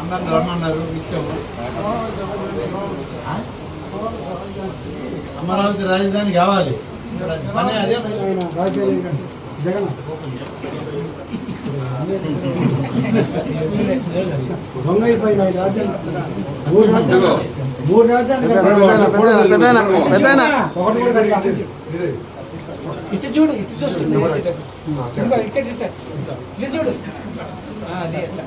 అందరిని రమ్మన్నారు ఇచ్చాము అమరావతి రాజధాని కావాలి పని అదే. జగన్ దొంగ అయిపోయిన ఈ రాజ్యం మూడు రాజ్యాలు మూడు రాజ్యాలు పెద్దనా, పెద్దనా. ఒకటి కూడా కట్టాలి. ఇటు చూడు ఇటు చూస్తుంది ఇదిగో ఇక్కడ ఇటు. ఇటు చూడు ఆ, అది అట్లా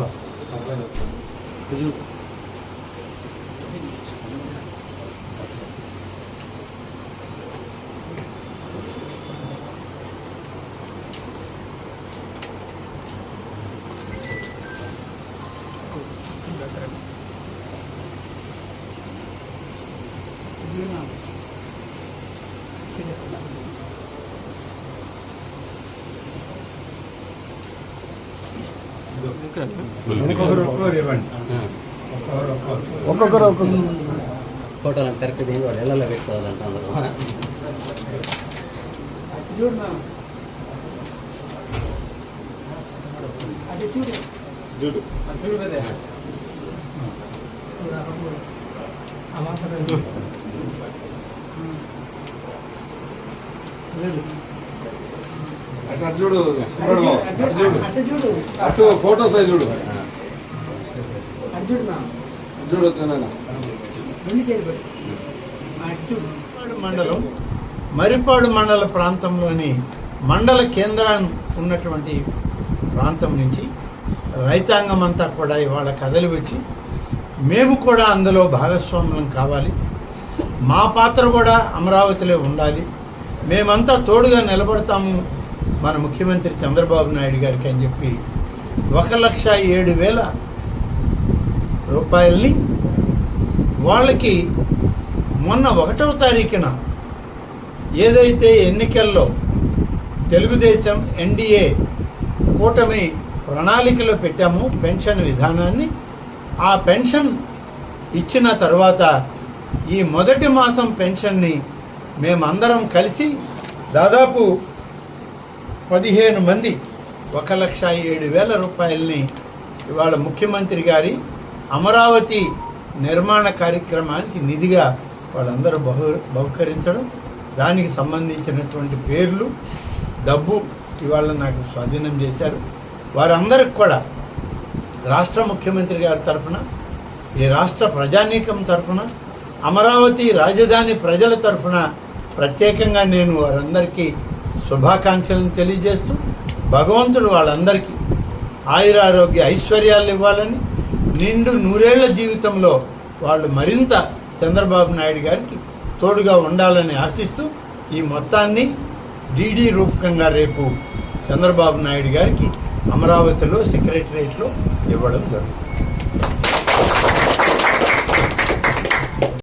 ఒక్కొక్కరు ఒక్కొక్కరు ఒక్కొక్కరు ఒక్కొక్కరు ఒక్కొక్కరు ఒక్కొక్కరు ఫోటోలు కరెక్ట్ దిగి వాడు ఎలా పెట్టుకోవాలంట అందరూ చూడు మా అది చూడు చూడు అది చూడు కదా అటు అటు చూడు అటు చూడు అటు చూడు. అటు ఫోటో సైజ్ చూడు. చూడు మండలం మరిపాడు మండల ప్రాంతంలోని మండల కేంద్రాన్ని ఉన్నటువంటి ప్రాంతం నుంచి రైతాంగం అంతా కూడా ఇవాళ కథలు వచ్చి మేము కూడా అందులో భాగస్వాములం కావాలి. మా పాత్ర కూడా అమరావతిలో ఉండాలి. మేమంతా తోడుగా నిలబడతాము మన ముఖ్యమంత్రి చంద్రబాబు నాయుడు గారికి అని చెప్పి ఒక లక్ష ఏడు వేల రూపాయల్ని వాళ్ళకి మొన్న ఒకటవ తారీఖున ఏదైతే ఎన్నికల్లో తెలుగుదేశం ఎన్డీఏ కూటమి ప్రణాళికలో పెట్టామో పెన్షన్ విధానాన్ని ఆ పెన్షన్ ఇచ్చిన తర్వాత ఈ మొదటి మాసం పెన్షన్ని మేమందరం కలిసి దాదాపు పదిహేను మంది ఒక లక్ష ఏడు వేల రూపాయలని ఇవాళ ముఖ్యమంత్రి గారి అమరావతి నిర్మాణ కార్యక్రమానికి నిధిగా వాళ్ళందరూ బహు బహుకరించడం దానికి సంబంధించినటువంటి పేర్లు డబ్బు ఇవాళ నాకు స్వాధీనం చేశారు. వారందరికి కూడా రాష్ట్ర ముఖ్యమంత్రి గారి తరఫున ఈ రాష్ట్ర ప్రజానీకం తరఫున అమరావతి రాజధాని ప్రజల తరఫున ప్రత్యేకంగా నేను వారందరికీ శుభాకాంక్షలను తెలియజేస్తూ భగవంతుడు వాళ్ళందరికీ ఆయురారోగ్య ఐశ్వర్యాలు ఇవ్వాలని నిండు నూరేళ్ళ జీవితంలో వాళ్ళు మరింత చంద్రబాబు నాయుడు గారికి తోడుగా ఉండాలని ఆశిస్తూ ఈ మొత్తాన్ని డీడీ రూపకంగా రేపు చంద్రబాబు నాయుడు గారికి అమరావతిలో సెక్రటరియట్లో ఇవ్వడం జరుగుతుంది.